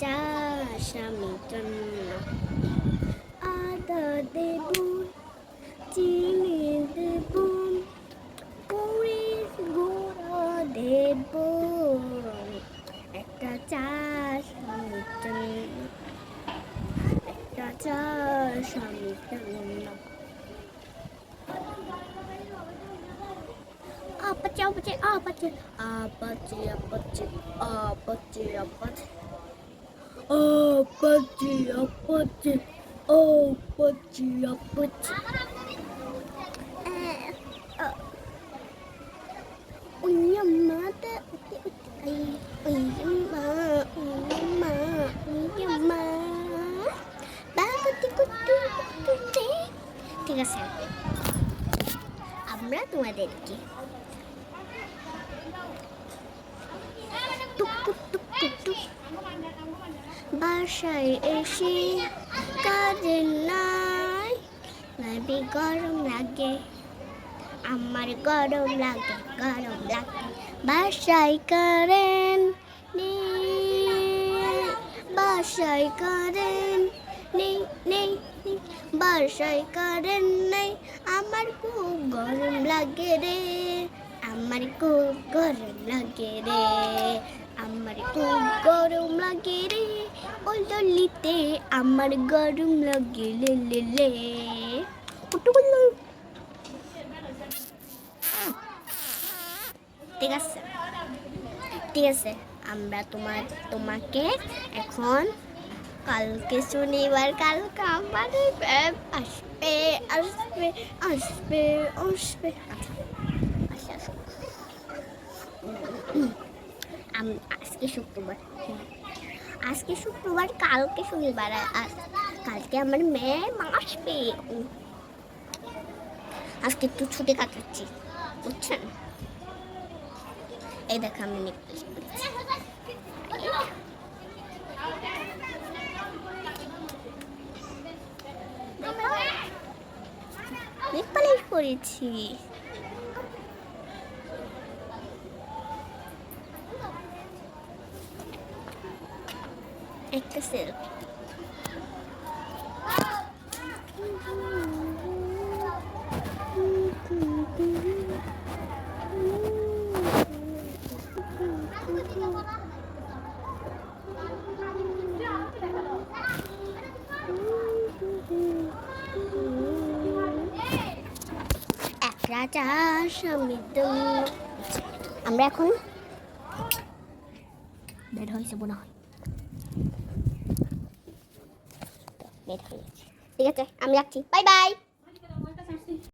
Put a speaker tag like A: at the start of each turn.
A: চাষ আমি জন্য আদা দেব চিনি দেব পুরির গুঁড়ো দেব একটা চাষ আমি জন্য একটা চাষ আমি জন্য Apache, apache, apache, apache, apache, apache, apache. Apache, apache, apache, apache. Eh, uh. Uyyamata, uti, uti, ay, uyyamma, uyyamma, uyyamma. বাকুতি কুতু কুতুতে। ঠিক আছে আমরা তোমাদেরকে টুক টুক টুক টুক টুক বাসায় এসে কাজের নাই। ভাবি, গরম লাগে। আমার গরম লাগে গরম লাগে। বাসায় কারেন বাসায় কারেন নেই নেই বাসায় কারেন নেই, আমার খুব গরম লাগে রে। আমার খুব গরম লাগে রে আমার খুব গরম লাগে রে ওই ললিতে আমার গরম লাগে লে লে লে ঠিক আছে ঠিক আছে আমরা তোমার তোমাকে এখন কালকে শনিবার কালকে আমাদের আসবে আসবে আসবে আসবে আজকে শুক্রবার। আজকে শুক্রবার, কালকে শনিবার, আর কালকে আমার মেয়ে মাস পেয়ে আজকে একটু ছুটি কাটাচ্ছি, বুঝছেন? এই দেখো, আমি নেকলেস নেকলেস পরেছি এক রাজা সমৃদ্ধ। আমরা এখন বের হয়েছে মনে হয়। বের হয়ে গেছে। ঠিক আছে আমি রাখছি। Bye bye.